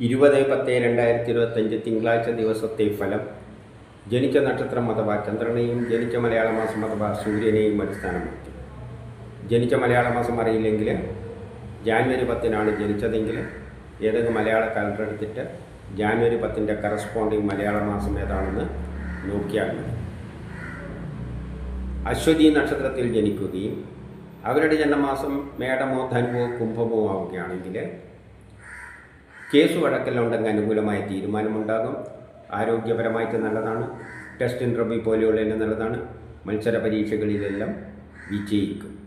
ഇരുപത് പത്ത് രണ്ടായിരത്തി ഇരുപത്തഞ്ച് തിങ്കളാഴ്ച ദിവസത്തെ ഫലം. ജനിച്ച നക്ഷത്രം അഥവാ ചന്ദ്രനെയും ജനിച്ച മലയാള മാസം അഥവാ സൂര്യനെയും അടിസ്ഥാനമാക്കി. ജനിച്ച മലയാള മാസം അറിയില്ലെങ്കിൽ ജാനുവരി പത്തിനാണ് ജനിച്ചതെങ്കിൽ ഏതെങ്കിലും മലയാള കലണ്ടർ എടുത്തിട്ട് ജാനുവരി പത്തിന്റെ കറസ്പോണ്ടിങ് മലയാള മാസം ഏതാണെന്ന് നോക്കിയാൽ മതി. അശ്വതി നക്ഷത്രത്തിൽ ജനിക്കുകയും അവരുടെ ജന്മമാസം മേടമോ ധനുവോ കുംഭമോ ആവുകയാണെങ്കിൽ കേസ് വഴക്കെല്ലാം അനുകൂലമായ തീരുമാനമുണ്ടാകും. ആരോഗ്യപരമായിട്ട് നല്ലതാണ്. ടെസ്റ്റ് ഇന്റർവ്യൂ പോലെയുള്ളതിന് നല്ലതാണ്. മത്സര പരീക്ഷകളിലെല്ലാം വിജയിക്കും.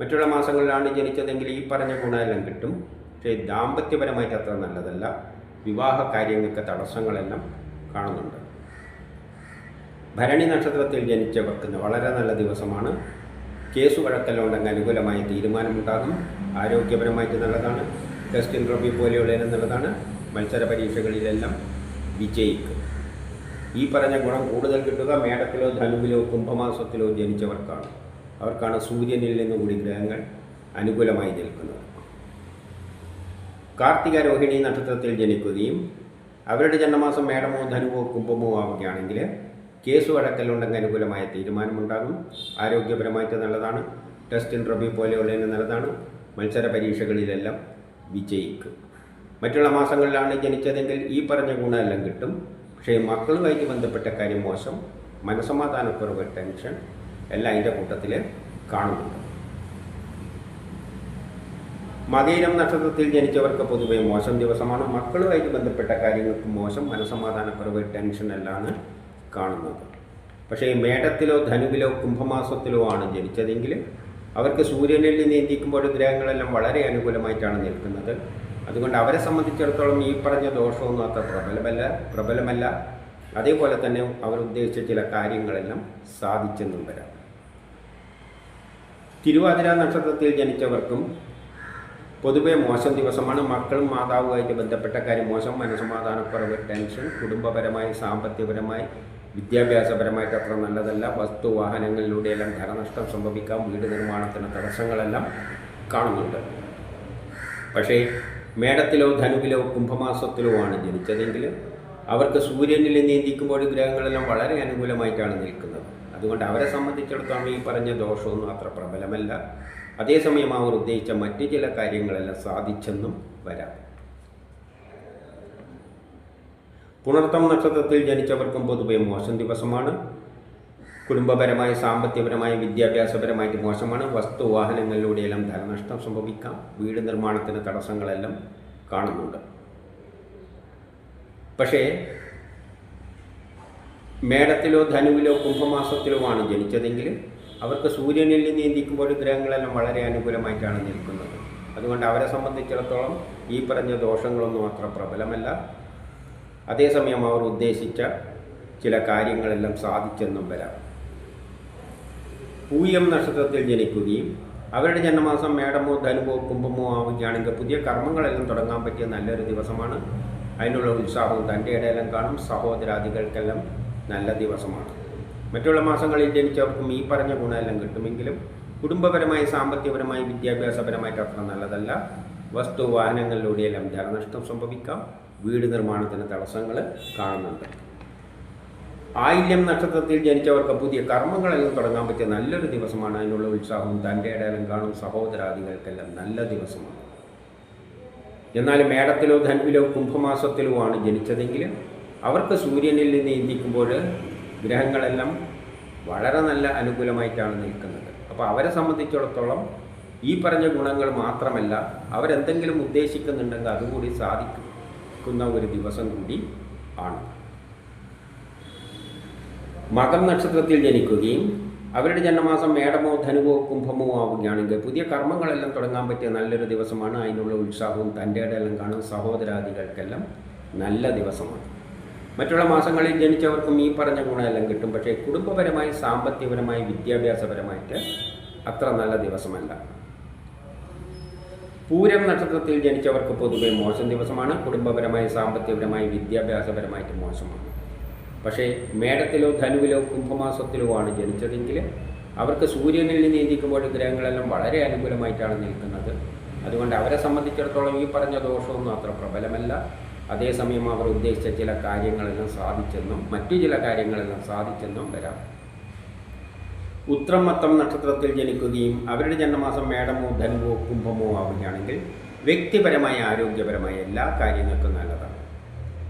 മറ്റുള്ള മാസങ്ങളിലാണ് ജനിച്ചതെങ്കിൽ ഈ പറഞ്ഞ ഗുണമെല്ലാം കിട്ടും. പക്ഷേ ദാമ്പത്യപരമായിട്ട് അത്ര നല്ലതല്ല. വിവാഹ കാര്യങ്ങൾക്ക് തടസ്സങ്ങളെല്ലാം കാണുന്നുണ്ട്. ഭരണി നക്ഷത്രത്തിൽ ജനിച്ചവർക്ക് വളരെ നല്ല ദിവസമാണ്. കേസ് വഴക്കെല്ലാം ഉണ്ടെങ്കിൽ അനുകൂലമായ തീരുമാനമുണ്ടാകും. ആരോഗ്യപരമായിട്ട് നല്ലതാണ്. ടെസ്റ്റ് ഇൻട്രോപ്പി പോലെയുള്ള എന്നുള്ളതാണ് മത്സര പരീക്ഷകളിലെല്ലാം വിജയിക്കും. ഈ പറഞ്ഞ ഗുണം കൂടുതൽ കിട്ടുക മേടത്തിലോ ധനുവിലോ കുംഭമാസത്തിലോ ജനിച്ചവർക്കാണ്. അവർക്കാണ് സൂര്യനിൽ നിന്ന് കൂടി ഗ്രഹങ്ങൾ അനുകൂലമായി നിൽക്കുന്നത്. കാർത്തിക രോഹിണി നക്ഷത്രത്തിൽ ജനിക്കുകയും അവരുടെ ജന്മമാസം മേടമോ ധനുവോ കുംഭമോ ആവുകയാണെങ്കിൽ കേസ് വഴക്കലുണ്ടെങ്കിൽ അനുകൂലമായ തീരുമാനമുണ്ടാകും. ആരോഗ്യപരമായിട്ട് നല്ലതാണ്. ടെസ്റ്റ് ഇന്റർവ്യൂ പോലെയുള്ളതിന് നല്ലതാണ് മത്സര പരീക്ഷകളിലെല്ലാം വിജയിക്കും. മറ്റുള്ള മാസങ്ങളിലാണ് ജനിച്ചതെങ്കിൽ ഈ പറഞ്ഞ ഗുണമെല്ലാം കിട്ടും. പക്ഷേ മക്കളുമായിട്ട് ബന്ധപ്പെട്ട കാര്യം മോശം. മനസമാധാനക്കുറവ് ടെൻഷൻ എല്ലാം അതിന്റെ കൂട്ടത്തിൽ കാണുന്നുണ്ട്. മകയിരം നക്ഷത്രത്തിൽ ജനിച്ചവർക്ക് പൊതുവെ മോശം ദിവസമാണ്. മക്കളുമായിട്ട് ബന്ധപ്പെട്ട കാര്യങ്ങൾക്ക് മോശം മനസമാധാനക്കുറവ് ടെൻഷൻ എല്ലാമാണ് കാണുന്നത്. പക്ഷേ മേടത്തിലോ ധനുവിലോ കുംഭമാസത്തിലോ ആണ് ജനിച്ചതെങ്കിൽ അവർക്ക് സൂര്യനിൽ നിന്ന് നീന്തിക്കുമ്പോൾ ഗ്രഹങ്ങളെല്ലാം വളരെ അനുകൂലമായിട്ടാണ് നിൽക്കുന്നത്. അതുകൊണ്ട് അവരെ സംബന്ധിച്ചിടത്തോളം ഈ പറഞ്ഞ ദോഷമൊന്നും അത്ര പ്രബലമല്ല പ്രബലമല്ല. അതേപോലെ തന്നെ അവർ ഉദ്ദേശിച്ച ചില കാര്യങ്ങളെല്ലാം സാധിച്ചെന്നും വരാം. തിരുവാതിര നക്ഷത്രത്തിൽ ജനിച്ചവർക്കും പൊതുവെ മോശം ദിവസമാണ്. മക്കളും മാതാവുമായിട്ട് ബന്ധപ്പെട്ട കാര്യം മോശം മനസ്സമാധാനക്കുറവ് ടെൻഷൻ കുടുംബപരമായി സാമ്പത്തികപരമായി വിദ്യാഭ്യാസപരമായിട്ട് അത്ര നല്ലതല്ല. വസ്തു വാഹനങ്ങളിലൂടെയെല്ലാം ധനനഷ്ടം സംഭവിക്കാം. വീട് നിർമ്മാണത്തിന് തടസ്സങ്ങളെല്ലാം കാണുന്നുണ്ട്. പക്ഷേ മേടത്തിലോ ധനുവിലോ കുംഭമാസത്തിലോ ആണ് ജനിച്ചതെങ്കിൽ അവർക്ക് സൂര്യനിൽ നീന്തിക്കുമ്പോൾ ഗ്രഹങ്ങളെല്ലാം വളരെ അനുകൂലമായിട്ടാണ് നിൽക്കുന്നത്. അതുകൊണ്ട് അവരെ സംബന്ധിച്ചിടത്തോളം ഈ പറഞ്ഞ ദോഷമൊന്നും അത്ര പ്രബലമല്ല. അതേസമയം അവർ ഉദ്ദേശിച്ച മറ്റു ചില കാര്യങ്ങളെല്ലാം സാധിച്ചെന്നും വരാം. പുണർത്തം നക്ഷത്രത്തിൽ ജനിച്ചവർക്കും പൊതുവെ മോശം ദിവസമാണ്. കുടുംബപരമായി സാമ്പത്തികപരമായി വിദ്യാഭ്യാസപരമായിട്ട് മോശമാണ്. വസ്തു വാഹനങ്ങളിലൂടെയെല്ലാം ധനനഷ്ടം സംഭവിക്കാം. വീട് നിർമ്മാണത്തിന് തടസ്സങ്ങളെല്ലാം കാണുന്നുണ്ട്. പക്ഷേ മേടത്തിലോ ധനുവിലോ കുംഭമാസത്തിലോ ആണ് ജനിച്ചതെങ്കിൽ അവർക്ക് സൂര്യനിൽ നീന്തിക്കുമ്പോൾ ഗ്രഹങ്ങളെല്ലാം വളരെ അനുകൂലമായിട്ടാണ് നിൽക്കുന്നത്. അതുകൊണ്ട് അവരെ സംബന്ധിച്ചിടത്തോളം ഈ പറഞ്ഞ ദോഷങ്ങളൊന്നും അത്ര പ്രബലമല്ല. അതേസമയം അവർ ഉദ്ദേശിച്ച ചില കാര്യങ്ങളെല്ലാം സാധിച്ചെന്നും വരാം. പൂയം നക്ഷത്രത്തിൽ ജനിക്കുകയും അവരുടെ ജന്മമാസം മേടമോ ധനുവോ കുംഭമോ ആവുകയാണെങ്കിൽ പുതിയ കർമ്മങ്ങളെല്ലാം തുടങ്ങാൻ പറ്റിയ നല്ലൊരു ദിവസമാണ്. അതിനുള്ള ഉത്സാഹവും തന്റെ ഇടയിലും കാണും. സഹോദരാദികൾക്കെല്ലാം നല്ല ദിവസമാണ്. മറ്റുള്ള മാസങ്ങളിൽ ജനിച്ചവർക്കും ഈ പറഞ്ഞ ഗുണമെല്ലാം കിട്ടുമെങ്കിലും കുടുംബപരമായി സാമ്പത്തികപരമായി വിദ്യാഭ്യാസപരമായിട്ട് അത്ര നല്ലതല്ല. വസ്തു വാഹനങ്ങളിലൂടെയെല്ലാം ധനനഷ്ടം സംഭവിക്കാം. വീട് നിർമ്മാണത്തിന് തടസ്സങ്ങൾ കാണുന്നുണ്ട്. ആയില്യം നക്ഷത്രത്തിൽ ജനിച്ചവർക്ക് പുതിയ കർമ്മങ്ങളെല്ലാം തുടങ്ങാൻ പറ്റിയ നല്ലൊരു ദിവസമാണ്. അതിനുള്ള ഉത്സാഹവും തന്റെ ഇടയിലും കാണും സഹോദരാദികൾക്കെല്ലാം നല്ല ദിവസമാണ്. എന്നാൽ മേടത്തിലോ ധനുവിലോ കുംഭമാസത്തിലോ ആണ് ജനിച്ചതെങ്കിൽ അവർക്ക് സൂര്യനിൽ നിന്ന് ഇന്ദിക്കുമ്പോൾ ഗ്രഹങ്ങളെല്ലാം വളരെ നല്ല അനുകൂലമായിട്ടാണ് നിൽക്കുന്നത്. അപ്പോൾ അവരെ സംബന്ധിച്ചിടത്തോളം ഈ പറഞ്ഞ ഗുണങ്ങൾ മാത്രമല്ല അവരെന്തെങ്കിലും ഉദ്ദേശിക്കുന്നുണ്ടെങ്കിൽ അതുകൂടി സാധിക്കുന്ന ഒരു ദിവസം കൂടി ആണ്. മകം നക്ഷത്രത്തിൽ ജനിക്കുകയും അവരുടെ ജന്മമാസം മേടമോ ധനുവോ കുംഭമോ ആവുകയാണെങ്കിൽ പുതിയ കർമ്മങ്ങളെല്ലാം തുടങ്ങാൻ പറ്റിയ നല്ലൊരു ദിവസമാണ്. അതിനുള്ള ഉത്സാഹവും തന്റെ ഇടയെല്ലാം കാണും സഹോദരാദികൾക്കെല്ലാം നല്ല ദിവസമാണ്. മറ്റുള്ള മാസങ്ങളിൽ ജനിച്ചവർക്കും ഈ പറഞ്ഞ ഗുണമെല്ലാം കിട്ടും. പക്ഷേ കുടുംബപരമായി സാമ്പത്തികപരമായി വിദ്യാഭ്യാസപരമായിട്ട് അത്ര നല്ല ദിവസമല്ല. പൂരം നക്ഷത്രത്തിൽ ജനിച്ചവർക്ക് പൊതുവെ മോശം ദിവസമാണ്. കുടുംബപരമായി സാമ്പത്തികപരമായി വിദ്യാഭ്യാസപരമായിട്ട് മോശമാണ്. പക്ഷേ മേടത്തിലോ ധനുവിലോ കുംഭമാസത്തിലോ ആണ് ജനിച്ചതെങ്കിൽ അവർക്ക് സൂര്യനിൽ നിന്ന് നീന്തിക്കുമ്പോൾ ഗ്രഹങ്ങളെല്ലാം വളരെ അനുകൂലമായിട്ടാണ് നിൽക്കുന്നത്. അതുകൊണ്ട് അവരെ സംബന്ധിച്ചിടത്തോളം ഈ പറഞ്ഞ ദോഷമൊന്നും അത്ര പ്രബലമല്ല. അതേസമയം അവർ ഉദ്ദേശിച്ച ചില കാര്യങ്ങളെല്ലാം സാധിച്ചെന്നും മറ്റു ചില കാര്യങ്ങളെല്ലാം സാധിച്ചെന്നും വരാം. ഉത്രമത്തം നക്ഷത്രത്തിൽ ജനിക്കുകയും അവരുടെ ജന്മമാസം മേടമോ ധനുവോ കുംഭമോ ആവുകയാണെങ്കിൽ വ്യക്തിപരമായ ആരോഗ്യപരമായ എല്ലാ കാര്യങ്ങൾക്കും നല്ലതാണ്.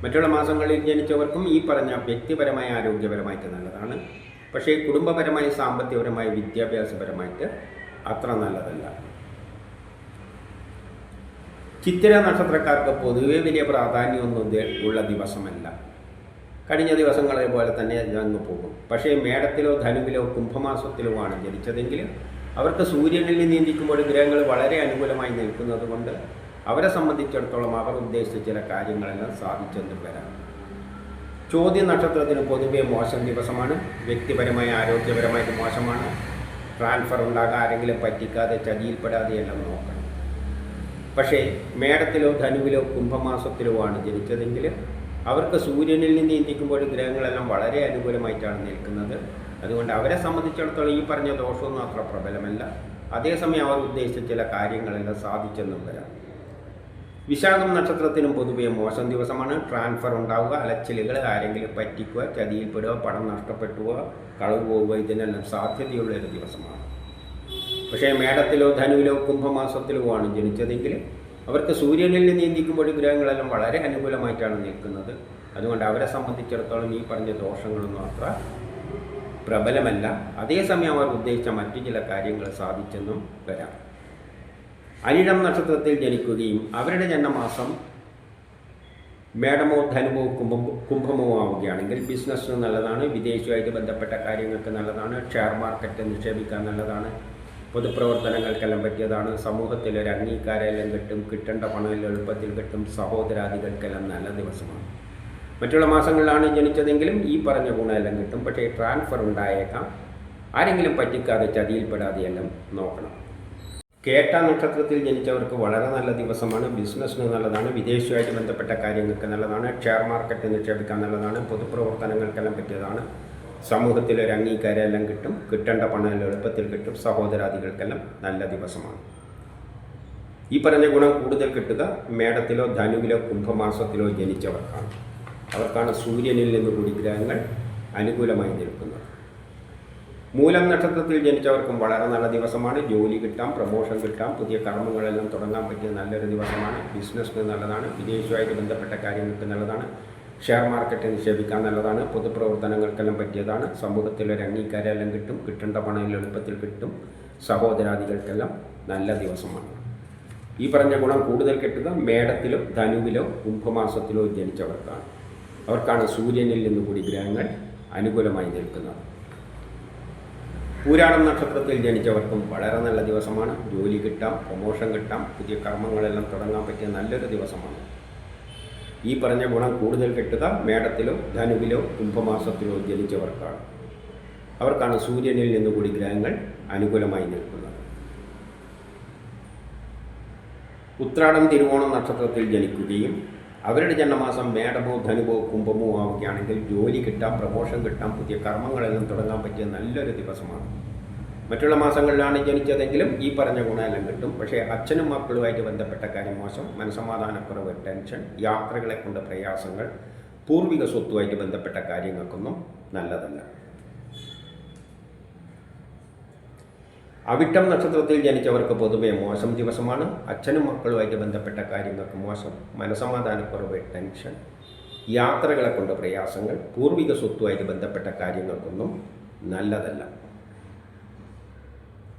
മറ്റുള്ള മാസങ്ങളിൽ ജനിച്ചവർക്കും ഈ പറഞ്ഞ വ്യക്തിപരമായ ആരോഗ്യപരമായിട്ട് നല്ലതാണ്. പക്ഷേ കുടുംബപരമായി സാമ്പത്തികപരമായി വിദ്യാഭ്യാസപരമായിട്ട് അത്ര നല്ലതല്ല. ചിത്തിര നക്ഷത്രക്കാർക്ക് പൊതുവെ വലിയ പ്രാധാന്യമൊന്നും ഉള്ള ദിവസമല്ല. കഴിഞ്ഞ ദിവസങ്ങളെ പോലെ തന്നെ അങ്ങ് പോകും. പക്ഷേ മേടത്തിലോ ധനുവിലോ കുംഭമാസത്തിലോ ആണ് ജനിച്ചതെങ്കിൽ അവർക്ക് സൂര്യനിൽ നീന്തിക്കുമ്പോൾ ഗ്രഹങ്ങൾ വളരെ അനുകൂലമായി നിൽക്കുന്നത് കൊണ്ട് അവരെ സംബന്ധിച്ചിടത്തോളം അവർ ഉദ്ദേശിച്ച ചില കാര്യങ്ങളെല്ലാം സാധിച്ചെന്ന് വരാം. ചോദ്യ നക്ഷത്രത്തിന് പൊതുവെ മോശം ദിവസമാണ്. വ്യക്തിപരമായ ആരോഗ്യപരമായിട്ട് മോശമാണ്. ട്രാൻസ്ഫർ ഉണ്ടാകാൻ ആരെങ്കിലും പറ്റിക്കാതെ ചതിയിൽപ്പെടാതെ എല്ലാം നോക്കണം. പക്ഷേ മേടത്തിലോ ധനുവിലോ കുംഭമാസത്തിലോ ആണ് ജനിച്ചതെങ്കിൽ അവർക്ക് സൂര്യനിൽ നിന്ന് ചിന്തിക്കുമ്പോൾ ഗ്രഹങ്ങളെല്ലാം വളരെ അനുകൂലമായിട്ടാണ് നിൽക്കുന്നത്. അതുകൊണ്ട് അവരെ സംബന്ധിച്ചിടത്തോളം ഈ പറഞ്ഞ ദോഷമൊന്നും അത്ര പ്രബലമല്ല. അതേസമയം അവർ ഉദ്ദേശിച്ച ചില കാര്യങ്ങളെല്ലാം സാധിച്ചെന്നും വരാം. വിശാഖം നക്ഷത്രത്തിനും പൊതുവെ മോശം ദിവസമാണ്. ട്രാൻസ്ഫർ ഉണ്ടാവുക അലച്ചിലുകൾ ആരെങ്കിലും പറ്റിക്കുക ചതിയിൽപ്പെടുക പണം നഷ്ടപ്പെട്ടുക കളവ് പോവുക ഇതിനെല്ലാം സാധ്യതയുള്ള ഒരു ദിവസമാണ്. പക്ഷേ മേടത്തിലോ ധനുവിലോ കുംഭമാസത്തിലോ ആണ് ജനിച്ചതെങ്കിൽ അവർക്ക് സൂര്യനിൽ നിയന്ത്രിക്കുമ്പോൾ ഗ്രഹങ്ങളെല്ലാം വളരെ അനുകൂലമായിട്ടാണ് നിൽക്കുന്നത്. അതുകൊണ്ട് അവരെ സംബന്ധിച്ചിടത്തോളം ഈ പറഞ്ഞ ദോഷങ്ങളൊന്നും അത്ര പ്രബലമല്ല. അതേസമയം അവർ ഉദ്ദേശിച്ച മറ്റു ചില കാര്യങ്ങൾ സാധിച്ചെന്നും വരാം. അനിഴം നക്ഷത്രത്തിൽ ജനിക്കുകയും അവരുടെ ജന്മമാസം മേടമോ ധനമോ കുംഭമോ കുംഭമോ ആവുകയാണെങ്കിൽ ബിസിനസ്സിന് നല്ലതാണ് വിദേശവുമായിട്ട് ബന്ധപ്പെട്ട കാര്യങ്ങൾക്ക് നല്ലതാണ് ഷെയർ മാർക്കറ്റ് നിക്ഷേപിക്കാൻ നല്ലതാണ് പൊതുപ്രവർത്തനങ്ങൾക്കെല്ലാം പറ്റിയതാണ്. സമൂഹത്തിൽ ഒരു അംഗീകാരമെല്ലാം കിട്ടും കിട്ടേണ്ട പണമെല്ലാം എളുപ്പത്തിൽ കിട്ടും സഹോദരാദികൾക്കെല്ലാം നല്ല ദിവസമാണ്. മറ്റുള്ള മാസങ്ങളിലാണ് ജനിച്ചതെങ്കിലും ഈ പറഞ്ഞ ഗുണമെല്ലാം കിട്ടും. പക്ഷേ ട്രാൻസ്ഫർ ഉണ്ടായേക്കാം. ആരെങ്കിലും പറ്റിക്കാതെ ചതിയിൽപ്പെടാതെ എല്ലാം നോക്കണം. കേട്ട നക്ഷത്രത്തിൽ ജനിച്ചവർക്ക് വളരെ നല്ല ദിവസമാണ്. ബിസിനസ്സിന് നല്ലതാണ്. വിദേശവുമായിട്ട് ബന്ധപ്പെട്ട കാര്യങ്ങൾക്ക് നല്ലതാണ്. ഷെയർ മാർക്കറ്റ് നിക്ഷേപിക്കാൻ നല്ലതാണ്. പൊതുപ്രവർത്തനങ്ങൾക്കെല്ലാം പറ്റിയതാണ്. സമൂഹത്തിൽ ഒരു അംഗീകാരമെല്ലാം കിട്ടും. കിട്ടേണ്ട പണമെല്ലാം എളുപ്പത്തിൽ കിട്ടും. സഹോദരാദികൾക്കെല്ലാം നല്ല ദിവസമാണ്. ഈ പറഞ്ഞ ഗുണം കൂടുതൽ കിട്ടുക മേടത്തിലോ ധനുവിലോ കുംഭമാസത്തിലോ ജനിച്ചവർക്കാണ്. അവർക്കാണ് സൂര്യനിൽ നിന്ന് കൂടി ഗ്രഹങ്ങൾ അനുകൂലമായി നിൽക്കുന്നത്. മൂലം നക്ഷത്രത്തിൽ ജനിച്ചവർക്കും വളരെ നല്ല ദിവസമാണ്. ജോലി കിട്ടാം പ്രമോഷൻ കിട്ടാം പുതിയ കർമ്മങ്ങളെല്ലാം തുടങ്ങാൻ പറ്റിയ നല്ലൊരു ദിവസമാണ്. ബിസിനസ്സിന് നല്ലതാണ്. വിദേശവുമായിട്ട് ബന്ധപ്പെട്ട കാര്യങ്ങൾക്ക് നല്ലതാണ്. ഷെയർ മാർക്കറ്റ് നിക്ഷേപിക്കാൻ നല്ലതാണ്. പൊതുപ്രവർത്തനങ്ങൾക്കെല്ലാം പറ്റിയതാണ്. സമൂഹത്തിൽ ഒരു അംഗീകാരമെല്ലാം കിട്ടും. കിട്ടേണ്ട പണം എളുപ്പത്തിൽ കിട്ടും. സഹോദരാദികൾക്കെല്ലാം നല്ല ദിവസമാണ്. ഈ പറഞ്ഞ ഗുണം കൂടുതൽ കിട്ടുക മേടത്തിലോ ധനുവിലോ കുംഭമാസത്തിലോ ജനിച്ചവർക്കാണ്. അവർക്കാണ് സൂര്യനിൽ നിന്ന് കൂടി ഗ്രഹങ്ങൾ അനുകൂലമായി നിൽക്കുന്നത്. പൂരാടം നക്ഷത്രത്തിൽ ജനിച്ചവർക്കും വളരെ നല്ല ദിവസമാണ്. ജോലി കിട്ടാം പ്രൊമോഷൻ കിട്ടാം പുതിയ കർമ്മങ്ങളെല്ലാം തുടങ്ങാൻ പറ്റിയ നല്ലൊരു ദിവസമാണ്. ഈ പറഞ്ഞ ഗുണം കൂടുതൽ കിട്ടുക മേടത്തിലോ ധനുവിലോ കുംഭമാസത്തിലോ ജനിച്ചവർക്കാണ്. അവർക്കാണ് സൂര്യനിൽ നിന്ന് കൂടി ഗ്രഹങ്ങൾ അനുകൂലമായി നിൽക്കുന്നത്. ഉത്രാടം തിരുവോണം നക്ഷത്രത്തിൽ ജനിക്കുകയും അവരുടെ ജന്മമാസം മേടമോ ധനുവോ കുംഭമോ ആവുകയാണെങ്കിൽ ജോലി കിട്ടാം പ്രമോഷൻ കിട്ടാം പുതിയ കർമ്മങ്ങളെല്ലാം തുടങ്ങാൻ പറ്റിയ നല്ലൊരു ദിവസമാണ്. മറ്റുള്ള മാസങ്ങളിലാണ് ജനിച്ചതെങ്കിലും ഈ പറഞ്ഞ ഗുണമെല്ലാം കിട്ടും. പക്ഷേ അച്ഛനും മക്കളുമായിട്ട് ബന്ധപ്പെട്ട കാര്യം മോശം. മനസമാധാനക്കുറവ് ടെൻഷൻ യാത്രകളെ കൊണ്ട് പ്രയാസങ്ങൾ പൂർവിക സ്വത്തുമായിട്ട് ബന്ധപ്പെട്ട കാര്യങ്ങൾക്കൊന്നും നല്ലതല്ല. അവിട്ടം നക്ഷത്രത്തിൽ ജനിച്ചവർക്ക് പൊതുവെ മോശം ദിവസമാണ്. അച്ഛനും മക്കളുമായിട്ട് ബന്ധപ്പെട്ട കാര്യങ്ങൾക്ക് മോശം. മനസമാധാനക്കുറവ് ടെൻഷൻ യാത്രകളെ കൊണ്ട് പ്രയാസങ്ങൾ പൂർവിക സ്വത്തുമായിട്ട് ബന്ധപ്പെട്ട കാര്യങ്ങൾക്കൊന്നും നല്ലതല്ല.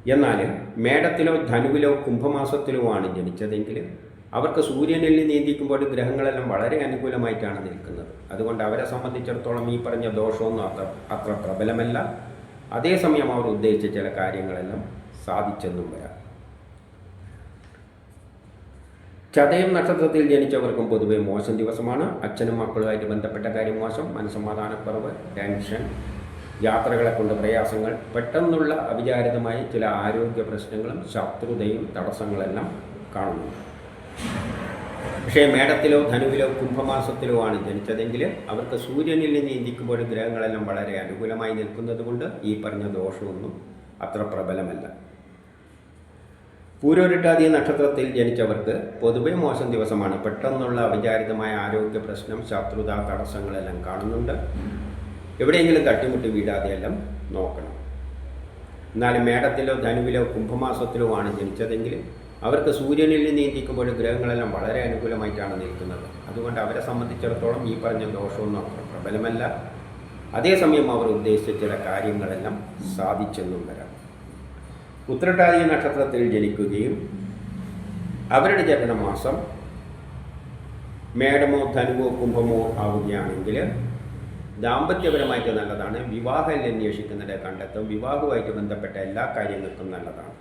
എന്നാൽ മേടത്തിലോ ധനുവിലോ കുംഭമാസത്തിലോ ആണ് ജനിച്ചതെങ്കിൽ അവർക്ക് സൂര്യനിൽ നീന്തിക്കുമ്പോൾ ഗ്രഹങ്ങളെല്ലാം വളരെ അനുകൂലമായിട്ടാണ് നിൽക്കുന്നത്. അതുകൊണ്ട് അവരെ സംബന്ധിച്ചിടത്തോളം ഈ പറഞ്ഞ ദോഷമൊന്നും അത്ര അത്ര പ്രബലമല്ല. അതേസമയം അവർ ഉദ്ദേശിച്ച ചില കാര്യങ്ങളെല്ലാം സാധിച്ചെന്നും വരാം. ചതയം നക്ഷത്രത്തിൽ ജനിച്ചവർക്കും പൊതുവെ മോശം ദിവസമാണ്. അച്ഛനും മക്കളുമായിട്ട് ബന്ധപ്പെട്ട കാര്യം മോശം. മനസ്സമാധാനക്കുറവ് ടെൻഷൻ യാത്രകളെ കൊണ്ട് പ്രയാസങ്ങൾ പെട്ടെന്നുള്ള അവിചാരിതമായ ചില ആരോഗ്യ പ്രശ്നങ്ങളും ശത്രുതയും തടസ്സങ്ങളെല്ലാം കാണുന്നു. പക്ഷേ മേടത്തിലോ ധനുവിലോ കുംഭമാസത്തിലോ ആണ് ജനിച്ചതെങ്കിൽ അവർക്ക് സൂര്യനിൽ നിന്ന് ഇന്ത്യക്കുമ്പോൾ ഗ്രഹങ്ങളെല്ലാം വളരെ അനുകൂലമായി നിൽക്കുന്നത് കൊണ്ട് ഈ പറഞ്ഞ ദോഷമൊന്നും അത്ര പ്രബലമല്ല. പൂരോരിട്ടാതി നക്ഷത്രത്തിൽ ജനിച്ചവർക്ക് പൊതുവെ മോശം ദിവസമാണ്. പെട്ടെന്നുള്ള അവിചാരിതമായ ആരോഗ്യ പ്രശ്നം ശത്രുത തടസ്സങ്ങളെല്ലാം കാണുന്നുണ്ട്. എവിടെയെങ്കിലും തട്ടിമുട്ടി വീഴാതെയെല്ലാം നോക്കണം. എന്നാൽ മേടത്തിലോ ധനുവിലോ കുംഭമാസത്തിലോ ആണ് ജനിച്ചതെങ്കിൽ അവർക്ക് സൂര്യനിൽ നീന്തിക്കുമ്പോൾ ഗ്രഹങ്ങളെല്ലാം വളരെ അനുകൂലമായിട്ടാണ് നിൽക്കുന്നത്. അതുകൊണ്ട് അവരെ സംബന്ധിച്ചിടത്തോളം ഈ പറഞ്ഞ ദോഷമൊന്നും അത്ര പ്രബലമല്ല. അതേസമയം അവർ ഉദ്ദേശിച്ച ചില കാര്യങ്ങളെല്ലാം സാധിച്ചെന്നും വരാം. ഉത്രട്ടാതി നക്ഷത്രത്തിൽ ജനിക്കുകയും അവരുടെ ജനനമാസം മേടമോ ധനുവോ കുംഭമോ ആവുകയാണെങ്കിൽ ദാമ്പത്യപരമായിട്ട് നല്ലതാണ്. വിവാഹം അന്വേഷിക്കുന്നവരെ കണ്ടെത്തും വിവാഹവുമായിട്ട് ബന്ധപ്പെട്ട എല്ലാ കാര്യങ്ങൾക്കും നല്ലതാണ്.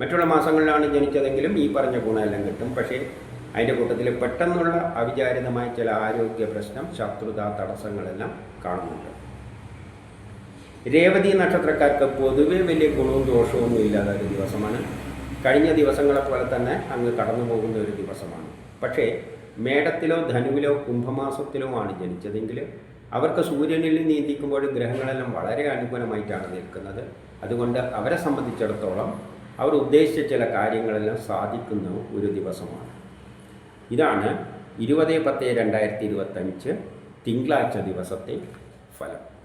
മറ്റുള്ള മാസങ്ങളിലാണ് ജനിച്ചതെങ്കിലും ഈ പറഞ്ഞ ഗുണമെല്ലാം കിട്ടും. പക്ഷേ അതിന്റെ കൂട്ടത്തിൽ പെട്ടെന്നുള്ള അവിചാരിതമായ ചില ആരോഗ്യ പ്രശ്നം ശത്രുത തടസ്സങ്ങളെല്ലാം കാണുന്നുണ്ട്. രേവതി നക്ഷത്രക്കാർക്ക് പൊതുവേ വലിയ ഗുണവും ദോഷവുമൊന്നും ഇല്ലാത്ത ഒരു ദിവസമാണ്. കഴിഞ്ഞ ദിവസങ്ങളെ പോലെ തന്നെ അങ്ങ് കടന്നു പോകുന്ന ഒരു ദിവസമാണ്. പക്ഷേ മേടത്തിലോ ധനുവിലോ കുംഭമാസത്തിലോ ആണ് ജനിച്ചതെങ്കിൽ അവർക്ക് സൂര്യനിൽ നീന്തിക്കുമ്പോൾ ഗ്രഹങ്ങളെല്ലാം വളരെ അനുകൂലമായിട്ടാണ് നിൽക്കുന്നത്. അതുകൊണ്ട് അവരെ സംബന്ധിച്ചിടത്തോളം അവർ ഉദ്ദേശിച്ച ചില കാര്യങ്ങളെല്ലാം സാധിക്കുന്ന ഒരു ദിവസമാണ്. ഇതാണ് ഇരുപത് പത്ത് രണ്ടായിരത്തി ഇരുപത്തഞ്ച് തിങ്കളാഴ്ച ദിവസത്തെ ഫലം.